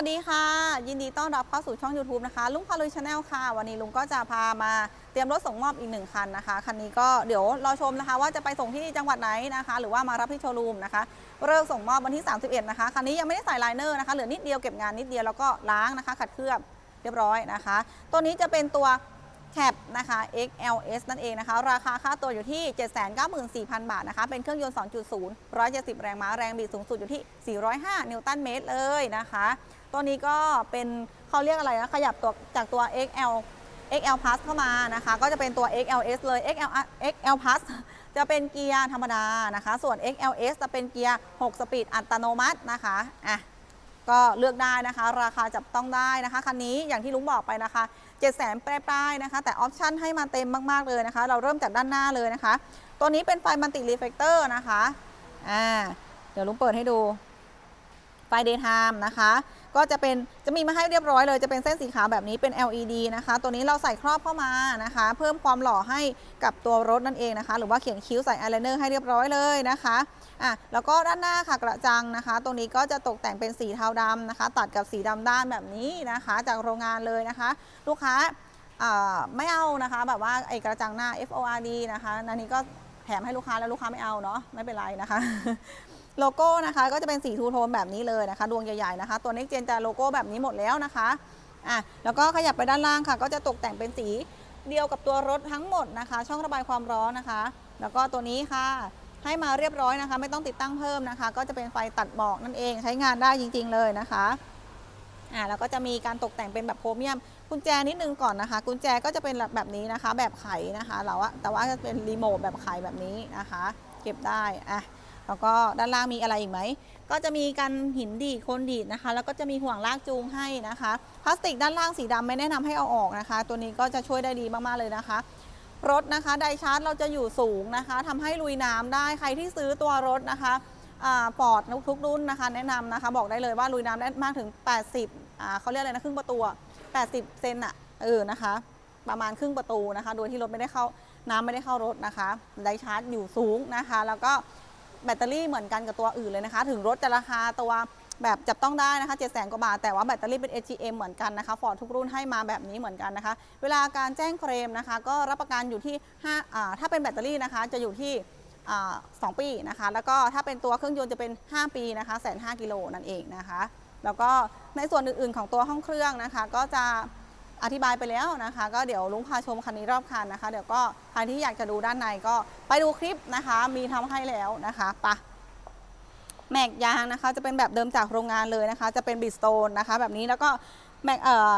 วัสดีค่ะ ยินดีต้อนรับเข้าสู่ช่อง YouTube นะคะ ลุงพาลุยชาแนลค่ะ วันนี้ลุงก็จะพามาเตรียมรถส่งมอบอีกหนึ่งคันนะคะ คันนี้ก็เดี๋ยวรอชมนะคะ ว่าจะไปส่งที่จังหวัดไหนนะคะ หรือว่ามารับที่โชว์รูมนะคะเริ่มส่งมอบวันที่ 31 นะคะ คันนี้ยังไม่ได้ใส่ไลเนอร์นะคะ เหลือนิดเดียวเก็บงานนิดเดียวแล้วก็ล้างนะคะ ขัดเคลือบเรียบร้อยนะคะ ตัวนี้จะเป็นตัวแคปนะคะ XLS นั่นเองนะคะ ราคาค่าตัวอยู่ที่ 794,000 บาทนะคะ เป็นเครื่องยนต์ 2.0 170 แรงม้า แรงบิดสูงสุดอยู่ที่ 405 นิวตันเมตรเลยนะคะ ตัวนี้ก็เป็นเขาเรียกอะไรนะขยับตัวจากตัว XL XL Plus เข้ามานะคะ ก็จะเป็นตัว XLS เลย XL XL Plus จะเป็นเกียร์ธรรมดานะคะ ส่วน XLS จะเป็นเกียร์ 6 สปีดอัตโนมัตินะคะอะก็เลือกได้นะคะ ราคาจับต้องได้นะคะคันนี้อย่างที่ลุงบอกไปนะคะ 7 0 0 0 0 0ปลายๆนะคะ แต่ออปชั่นให้มาเต็มมากๆเลยนะคะ เราเริ่มจากด้านหน้าเลยนะคะ ตัวนี้เป็นไฟมัลติรีเฟกเตอร์นะคะอ่าเดี๋ยวลุงเปิดให้ดู ไฟ daytime นะคะ ก็จะเป็นจะมีมาให้เรียบร้อยเลยจะเป็นเส้นสีขาวแบบนี้เป็น LED นะคะ ตัวนี้เราใส่ครอบเข้ามานะคะ เพิ่มความหล่อให้กับตัวรถนั่นเองนะคะ หรือว่าเขียนคิ้วใส่อายไลเนอร์ให้เรียบร้อยเลยนะคะอะแล้วก็ด้านหน้าค่ะกระจังนะคะตรงนี้ก็จะตกแต่งเป็นสีเทาดำนะคะ ตัดกับสีดำด้านแบบนี้นะคะ จากโรงงานเลยนะคะ ลูกค้าอ่าไม่เอานะคะแบบว่าไอ้กระจังหน้า FORD นะคะอันนี้ก็แถมให้ลูกค้าแล้วลูกค้าไม่เอาเนาะไม่เป็นไรนะคะ โลโก้นะคะก็จะเป็นสีทูโทนแบบนี้เลยนะคะ ดวงใหญ่ๆนะคะ ตัว Next Gen จะโลโก้แบบนี้หมดแล้วนะคะอะแล้วก็ขยับไปด้านล่างค่ะ ก็จะตกแต่งเป็นสีเดียวกับตัวรถทั้งหมดนะคะ ช่องระบายความร้อนนะคะ แล้วก็ตัวนี้ค่ะ ให้มาเรียบร้อยนะคะ ไม่ต้องติดตั้งเพิ่มนะคะ ก็จะเป็นไฟตัดหมอกนั่นเองใช้งานได้จริง ๆ เลยนะคะอ่าแล้วก็จะมีการตกแต่งเป็นแบบโพรเมียม กุญแจนิดนึงก่อนนะคะ กุญแจก็จะเป็นแบบนี้นะคะ แบบไขนะคะเราอะแต่ว่าจะเป็นรีโมทแบบไขแบบนี้นะคะ เก็บได้อะ แล้วก็ด้านล่างมีอะไรอีกไหม ก็จะมีกันหินดีดโคนดีดนะคะ แล้วก็จะมีห่วงลากจูงให้นะคะ พลาสติกด้านล่างสีดำไม่แนะนำให้เอาออกนะคะ ตัวนี้ก็จะช่วยได้ดีมากๆเลยนะคะ รถนะคะไดชาร์จเราจะอยู่สูงนะคะทำให้ลุยน้ำได้ใครที่ซื้อตัวรถนะคะฟอดทุกรุ่นนะคะ แนะนำนะคะ บอกได้เลยว่าลุยน้ำได้มากถึง 80อ่าเขาเรียกอะไรนะครึ่งประตู 80 เซนอะเออนะคะ ประมาณครึ่งประตูนะคะ โดยที่รถไม่ได้เข้าน้ำไม่ได้เข้ารถนะคะ ไดชาร์จอยู่สูงนะคะ แล้วก็ แบตเตอรี่เหมือนกันกับตัวอื่นเลยนะคะ ถึงรถจะราคาตัวแบบจับต้องได้นะคะ 7 0 0 0 0กว่าบาท แต่ว่าแบตเตอรี่เป็น AGM เหมือนกันนะคะฟอร์ดทุกรุ่นให้มาแบบนี้เหมือนกันนะคะ เวลาการแจ้งเคลมนะคะ ก็รับประกันอยู่ที่5อ่าถ้าเป็นแบตเตอรี่นะคะ จะอยู่ที่สอ่า2ปีนะคะ แล้วก็ถ้าเป็นตัวเครื่องยนต์จะเป็น 5 ปีนะคะแสนห้ากิโลนั่นเองนะคะ แล้วก็ในส่วนอื่นๆของตัวห้องเครื่องนะคะ ก็จะ อธิบายไปแล้วนะคะ ก็เดี๋ยวลุงพาชมคันนี้รอบคันนะคะ เดี๋ยวก็ใครที่อยากจะดูด้านในก็ไปดูคลิปนะคะ มีทำให้แล้วนะคะปะแม็กยางนะคะ จะเป็นแบบเดิมจากโรงงานเลยนะคะ จะเป็นบิสโตนนะคะ แบบนี้แล้วก็แม็กเอ่อ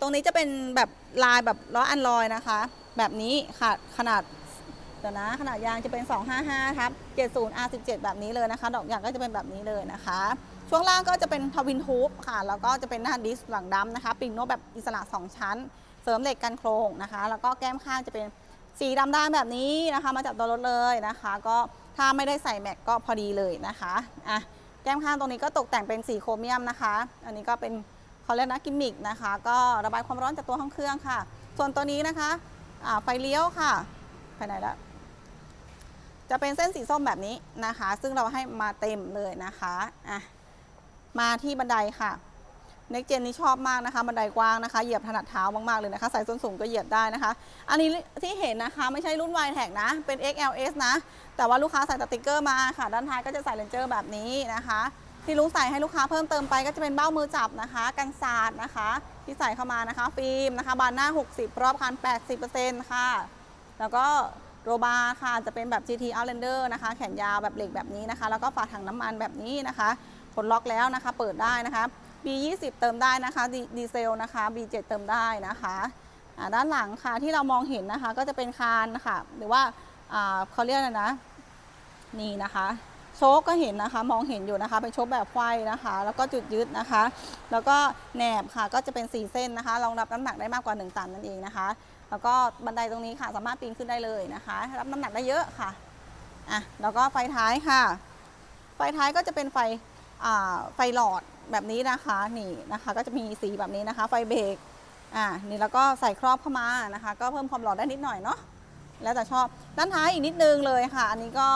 ตรงนี้จะเป็นแบบลายแบบล้ออันลอยนะคะ แบบนี้ค่ะขนาดเดี๋ยวนะขนาดยางจะเป็น 255ทับ70 R17 แบบนี้เลยนะคะ ดอกยางก็จะเป็นแบบนี้เลยนะคะ ช่วงล่างก็จะเป็นทวินทูบค่ะ แล้วก็จะเป็นหน้าดิสก์หลังดำนะคะ ปิงโนแบบอิสระ 2 ชั้น เสริมเหล็กกันโครงนะคะ แล้วก็แก้มข้างจะเป็นสีดำด้านแบบนี้นะคะ มาจากตัวรถเลยนะคะ ก็ถ้าไม่ได้ใส่แม็กก็พอดีเลยนะคะอะแก้มข้างตรงนี้ก็ตกแต่งเป็นสีโครเมียมนะคะ อันนี้ก็เป็นเขาเรียกนะกิมมิกนะคะ ก็ระบายความร้อนจากตัวห้องเครื่องค่ะ ส่วนตัวนี้นะคะอ่าไฟเลี้ยวค่ะภายในแล้วจะเป็นเส้นสีส้มแบบนี้นะคะ ซึ่งเราให้มาเต็มเลยนะคะอะ มาที่บันไดค่ะเน็กเจนนี้ชอบมากนะคะ บันไดกว้างนะคะ เหยียบถนัดเท้ามาก ๆ เลยนะคะ ใส่ส้นสูงก็เหยียบได้นะคะ อันนี้ที่เห็นนะคะไม่ใช่รุ่น y t แท็กนะ เป็น XLS นะ แต่ว่าลูกค้าใส่สติกเกอร์มาค่ะ ด้านท้ายก็จะใส่เลนเจอร์แบบนี้นะคะ ที่ลุงใส่ให้ลูกค้าเพิ่มเติมไปก็จะเป็นเบ้ามือจับนะคะ กันสาดนะคะ ที่ใส่เข้ามานะคะ ฟิล์มนะคะ บานหน้า 60 รอบคัน 80%ค่ะ แล้วก็โรบาค่ะ จะเป็นแบบ GT Outlander นะคะ แขนยาวแบบเหล็กแบบนี้นะคะ แล้วก็ฝาถังน้ำมันแบบนี้นะคะ กดล็อกแล้วนะคะ เปิดได้นะคะ B20 เติมได้นะคะดีดีเซลนะคะ B7 เติมได้นะคะด้านหลังค่ะที่เรามองเห็นนะคะ ก็จะเป็นคานนะคะหรือว่าเขาเรียกอะไรนะ นี่นะคะโชคก็เห็นนะคะ มองเห็นอยู่นะคะ เป็นโชคแบบไขว้นะคะ แล้วก็จุดยึดนะคะ แล้วก็แหนบค่ะก็จะเป็น 4 เส้นนะคะรองรับน้ำหนักได้มากกว่า 1 ตันนั่นเองนะคะ แล้วก็บันไดตรงนี้ค่ะสามารถปีนขึ้นได้เลยนะคะ รับน้ำหนักได้เยอะค่ะอะแล้วก็ไฟท้ายค่ะ ไฟท้ายก็จะเป็นไฟ ไฟหลอดแบบนี้นะคะนี่นะคะ ก็จะมีสีแบบนี้นะคะ ไฟเบรกอ่านี่แล้วก็ใส่ครอบเข้ามานะคะ ก็เพิ่มความหลอดได้นิดหน่อยเนาะแล้วแต่ชอบด้านท้ายอีกนิดนึงเลยค่ะ อันนี้ก็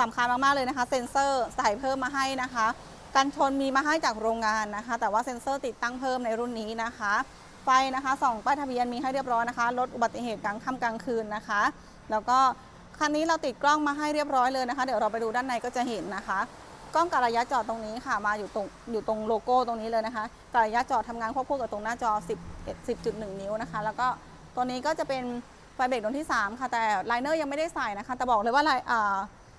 สำคัญมากๆเลยนะคะ เซ็นเซอร์ใส่เพิ่มมาให้นะคะกันชนมีมาให้จากโรงงานนะคะ แต่ว่าเซ็นเซอร์ติดตั้งเพิ่มในรุ่นนี้นะคะไฟนะคะส่องป้ายทะเบียนมีให้เรียบร้อยนะคะลดอุบัติเหตุกลางค่ำกลางคืนนะคะ แล้วก็คันนี้เราติดกล้องมาให้เรียบร้อยเลยนะคะ เดี๋ยวเราไปดูด้านในก็จะเห็นนะคะ กล้องกับระยะจอดตรงนี้ค่ะ มาอยู่ตรงอยู่ตรงโลโก้ตรงนี้เลยนะคะกับระยะจอดทำงานควบคู่กับตรงหน้าจอ 10 10.1 นิ้วนะคะ แล้วก็ตัวนี้ก็จะเป็นไฟเบรกดวงที่ 3 ค่ะ แต่ไลเนอร์ยังไม่ได้ใส่นะคะ แต่บอกเลยว่าไลอ่า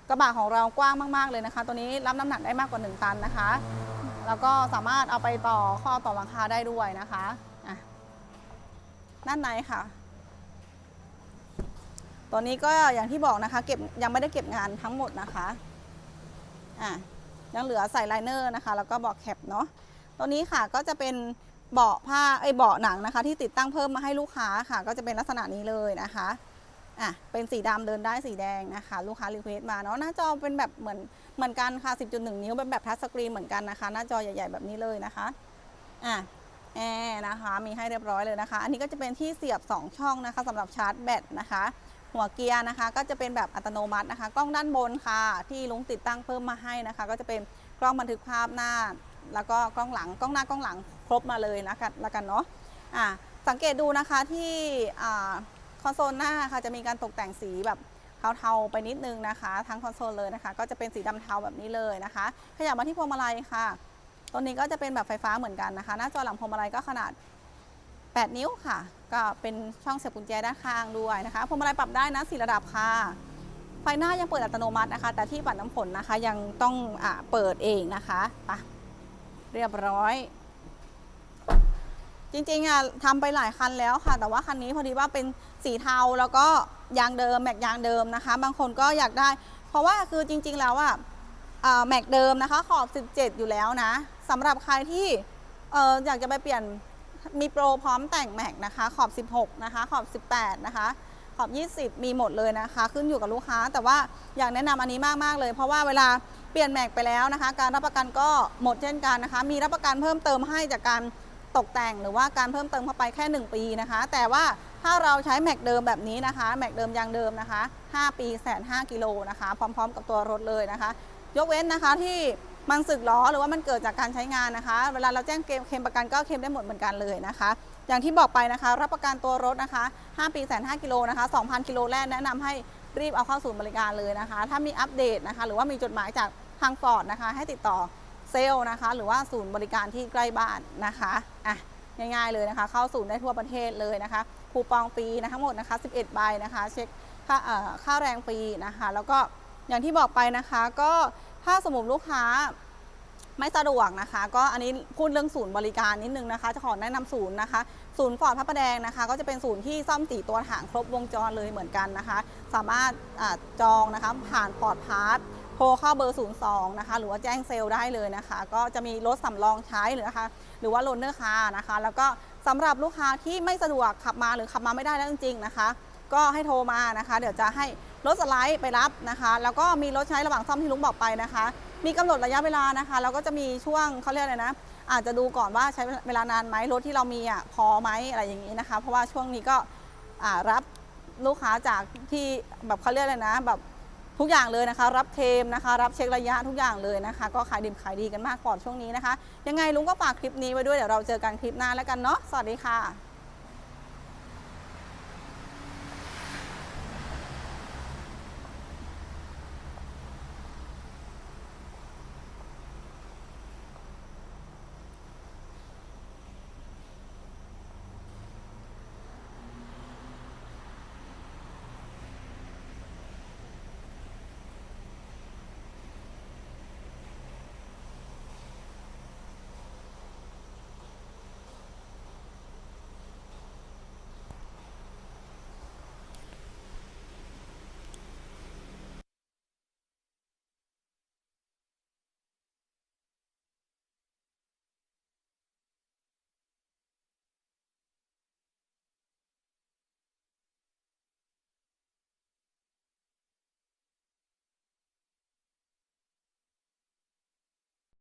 กระบะของเรากว้างมาก ๆ เลยนะคะ ตัวนี้รับน้ำหนักได้มากกว่า 1 ตันนะคะ แล้วก็สามารถเอาไปต่อข้อต่อหลังคาได้ด้วยนะคะอะด้านในค่ะตัวนี้ก็อย่างที่บอกนะคะ เก็บยังไม่ได้เก็บงานทั้งหมดนะคะ อะ ยังเหลือใส่ไลเนอร์นะคะ แล้วก็เบาะแคปเนาะตัวนี้ค่ะก็จะเป็นเบาะผ้าไอเบาะหนังนะคะ ที่ติดตั้งเพิ่มมาให้ลูกค้าค่ะ ก็จะเป็นลักษณะนี้เลยนะคะอะเป็นสีดำเดินได้สีแดงนะคะ ลูกค้ารีเควสต์มาเนาะหน้าจอเป็นแบบเหมือนเหมือนกันค่ะ 10.1 นิ้วเป็นแบบทัชสกรีนเหมือนกันนะคะ หน้าจอใหญ่ ๆ แบบนี้เลยนะคะอะแอร์นะคะมีให้เรียบร้อยเลยนะคะ อันนี้ก็จะเป็นที่เสียบ 2 ช่องนะคะสำหรับชาร์จแบตนะคะ หัวเกียร์นะคะ ก็จะเป็นแบบอัตโนมัตินะคะ กล้องด้านบนค่ะ ที่ลุงติดตั้งเพิ่มมาให้นะคะ ก็จะเป็นกล้องบันทึกภาพหน้า แล้วก็กล้องหลังกล้องหน้ากล้องหลังครบมาเลยนะคะล้วกันเนาะอะสังเกตดูนะคะที่คอนโซลหน้าค่ะจะมีการตกแต่งสีแบบเทาๆไปนิดนึงนะคะ ทั้งคอนโซลเลยนะคะ ก็จะเป็นสีดำเทาแบบนี้เลยนะคะ ขยับมาที่พวงมาลัยค่ะตัวนี้ก็จะเป็นแบบไฟฟ้าเหมือนกันนะคะ หน้าจอหลังพวงมาลัยก็ขนาด 8 นิ้วค่ะ ก็เป็นช่องเสียบกุญแจด้านข้างด้วยนะคะพวงมาลัยปรับได้นะสี่ระดับค่ะไฟหน้ายังเปิดอัตโนมัตินะคะ แต่ที่ปัดน้ำฝนนะคะยังต้องอเปิดเองนะคะไปะเรียบร้อย จริงๆอะทำไปหลายคันแล้วค่ะ แต่ว่าคันนี้พอดีว่าเป็นสีเทาแล้วก็ยางเดิมแม็กยางเดิมนะคะ บางคนก็อยากได้ เพราะว่าคือจริง ๆ แล้วอะแม็กเดิมนะคะ ขอบ 17 อยู่แล้วนะสำหรับใครที่อออยากจะไปเปลี่ยน มีโปรพร้อมแต่งแม็กนะคะ ขอบ 16 นะคะ ขอบ 18 นะคะ ขอบ 20 มีหมดเลยนะคะ ขึ้นอยู่กับลูกค้า แต่ว่าอยากแนะนำอันนี้มาก ๆ เลย เพราะว่าเวลาเปลี่ยนแม็กไปแล้วนะคะ การรับประกันก็หมดเช่นกันนะคะ มีรับประกันเพิ่มเติมให้จากการตกแต่งหรือว่าการเพิ่มเติมเข้าไปแค่ 1 ปีนะคะ แต่ว่าถ้าเราใช้แม็กเดิมแบบนี้นะคะ แม็กเดิมยางเดิมนะคะ 5 ปีแสน5กิโลนะคะ พร้อม ๆ กับตัวรถเลยนะคะ ยกเว้นนะคะที่ มันสึกล้อหรือว่ามันเกิดจากการใช้งานนะคะ เวลาเราแจ้งเคลมประกันก็เคลมได้หมดเหมือนกันเลยนะคะ อย่างที่บอกไปนะคะ รับประกันตัวรถนะคะ 5 ปีแสน5กิโลนะคะ2,000กิโลแรกแนะนำให้รีบเอาเข้าศูนย์บริการเลยนะคะ ถ้ามีอัปเดตนะคะ หรือว่ามีจดหมายจากทางฟอร์ดนะคะ ให้ติดต่อเซลล์นะคะ หรือว่าศูนย์บริการที่ใกล้บ้านนะคะอะง่ายๆเลยนะคะ เข้าศูนย์ได้ทั่วประเทศเลยนะคะคูปองฟรีนะทั้งหมดนะคะ 11 ใบนะคะ เช็คค่าค่าแรงฟรีนะคะ แล้วก็อย่างที่บอกไปนะคะก็ ถ้าสมมติลูกค้าไม่สะดวกนะคะ ก็อันนี้พูดเรื่องศูนย์บริการนิดนึงนะคะ จะขอแนะนำศูนย์นะคะ ศูนย์ฟอร์ดพระประแดงนะคะ ก็จะเป็นศูนย์ที่ซ่อมสีตัวถังครบวงจรเลยเหมือนกันนะคะ สามารถอจองนะคะผ่านฟอร์ดพาร์ทโทรเข้าเบอร์ 02 นะคะ หรือว่าแจ้งเซลล์ได้เลยนะคะ ก็จะมีรถสำรองใช้หรือนะคะ หรือว่าโลนเนอร์คาร์นะคะ แล้วก็สำหรับลูกค้าที่ไม่สะดวกขับมาหรือขับมาไม่ได้แล้วจริงๆนะคะ ก็ให้โทรมานะคะ เดี๋ยวจะให้ รถสไลด์ไปรับนะคะ แล้วก็มีรถใช้ระหว่างซ่อมที่ลุงบอกไปนะคะ มีกำหนดระยะเวลานะคะแล้วก็จะมีช่วงเขาเรียกอะไรนะ อาจจะดูก่อนว่าใช้เวลานานไหมรถที่เรามีอะพอไหมอะไรอย่างนี้นะคะ เพราะว่าช่วงนี้ก็รับลูกค้าจากที่แบบเขาเรียกอะไรนะ แบบทุกอย่างเลยนะคะ รับเคมนะคะ รับเช็คระยะทุกอย่างเลยนะคะ ก็ขายดิบขายดีกันมากก่อนช่วงนี้นะคะ ยังไงลุงก็ฝากคลิปนี้ไว้ด้วยเดี๋ยวเราเจอกันคลิปหน้าแล้วกันเนาะสวัสดีค่ะ